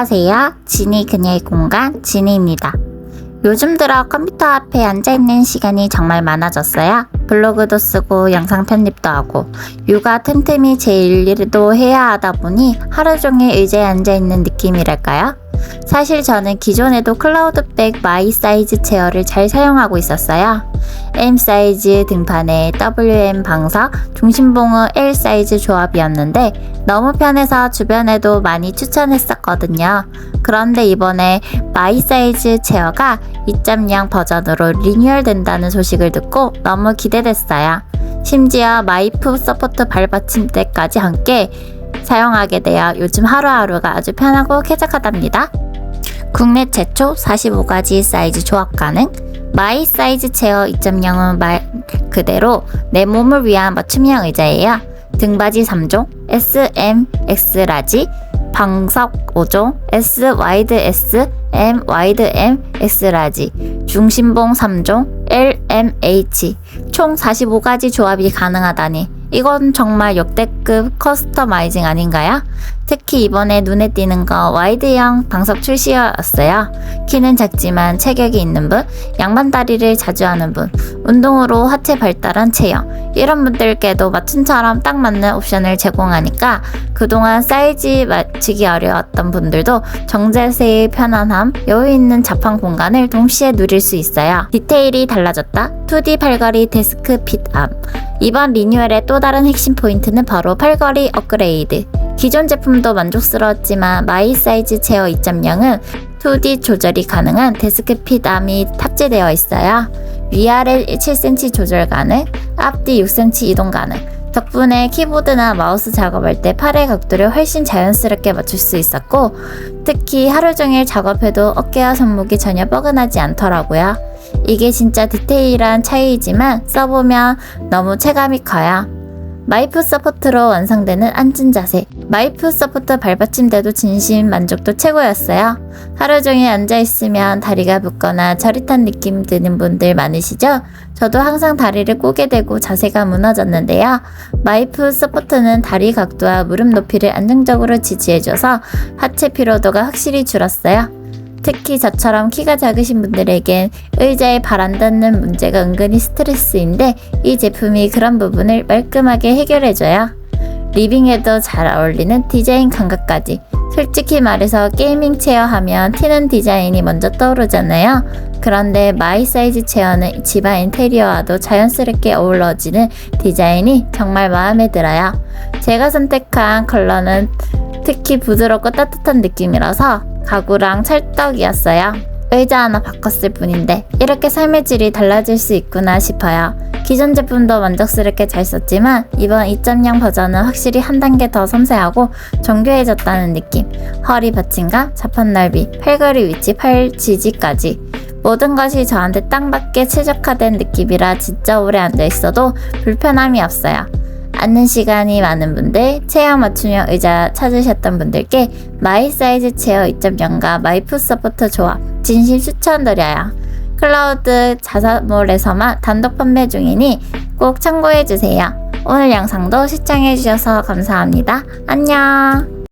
안녕하세요. 지니 그녀의 공간 지니입니다. 요즘 들어 컴퓨터 앞에 앉아있는 시간이 정말 많아졌어요. 블로그도 쓰고 영상 편집도 하고 육아 틈틈이 제 일일도 해야 하다 보니 하루 종일 의자에 앉아있는 느낌이랄까요? 사실 저는 기존에도 클라우드백 마이 사이즈 체어를 잘 사용하고 있었어요. M 사이즈 등판에 WM 방사, 중심봉은 L 사이즈 조합이었는데 너무 편해서 주변에도 많이 추천했었거든요. 그런데 이번에 마이 사이즈 체어가 2.0 버전으로 리뉴얼 된다는 소식을 듣고 너무 기대됐어요. 심지어 마이프 서포트 발받침대까지 함께 사용하게 되어 요즘 하루하루가 아주 편하고 쾌적하답니다. 국내 최초 45가지 사이즈 조합 가능 마이 사이즈 체어 2.0은 말 그대로 내 몸을 위한 맞춤형 의자예요. 등받이 3종, S, M, X 라지, 방석 5종, S, 와이드 S, M, 와이드 M, X 라지, 중심봉 3종, L, M, H, 총 45가지 조합이 가능하다니 이건 정말 역대급 커스터마이징 아닌가요? 특히 이번에 눈에 띄는 거 와이드형 방석 출시였어요. 키는 작지만 체격이 있는 분, 양반 다리를 자주 하는 분, 운동으로 하체 발달한 체형 이런 분들께도 맞춤처럼 딱 맞는 옵션을 제공하니까 그동안 사이즈 맞추기 어려웠던 분들도 정자세의 편안함, 여유 있는 자판 공간을 동시에 누릴 수 있어요. 디테일이 달라졌다. 2D 팔걸이 데스크 핏암. 이번 리뉴얼의 또 다른 핵심 포인트는 바로 팔걸이 업그레이드. 기존 제품도 만족스러웠지만 마이 사이즈 체어 2.0은 2D 조절이 가능한 데스크 핏 암이 탑재되어 있어요. 위아래 7cm 조절 가능, 앞뒤 6cm 이동 가능. 덕분에 키보드나 마우스 작업할 때 팔의 각도를 훨씬 자연스럽게 맞출 수 있었고, 특히 하루 종일 작업해도 어깨와 손목이 전혀 뻐근하지 않더라고요. 이게 진짜 디테일한 차이이지만 써보면 너무 체감이 커요. 마이프 서포트로 완성되는 앉은 자세. 마이프 서포트 발받침대도 진심 만족도 최고였어요. 하루 종일 앉아있으면 다리가 붓거나 저릿한 느낌 드는 분들 많으시죠? 저도 항상 다리를 꼬게 되고 자세가 무너졌는데요. 마이프 서포트는 다리 각도와 무릎 높이를 안정적으로 지지해줘서 하체 피로도가 확실히 줄었어요. 특히 저처럼 키가 작으신 분들에겐 의자에 발 안 닿는 문제가 은근히 스트레스인데 이 제품이 그런 부분을 말끔하게 해결해줘요. 리빙에도 잘 어울리는 디자인 감각까지. 솔직히 말해서 게이밍 체어 하면 튀는 디자인이 먼저 떠오르잖아요. 그런데 마이 사이즈 체어는 집안 인테리어와도 자연스럽게 어우러지는 디자인이 정말 마음에 들어요. 제가 선택한 컬러는 특히 부드럽고 따뜻한 느낌이라서 가구랑 찰떡이었어요. 의자 하나 바꿨을 뿐인데 이렇게 삶의 질이 달라질 수 있구나 싶어요. 기존 제품도 만족스럽게 잘 썼지만 이번 2.0 버전은 확실히 한 단계 더 섬세하고 정교해졌다는 느낌. 허리 받침감, 자판 넓이, 팔걸이 위치, 팔 지지까지 모든 것이 저한테 딱 맞게 최적화된 느낌이라 진짜 오래 앉아 있어도 불편함이 없어요. 앉는 시간이 많은 분들, 체형 맞춤형 의자 찾으셨던 분들께 마이 사이즈 체어 2.0과 마이프 서포트 조합 진심 추천드려요. 클라우드 자사몰에서만 단독 판매 중이니 꼭 참고해주세요. 오늘 영상도 시청해주셔서 감사합니다. 안녕!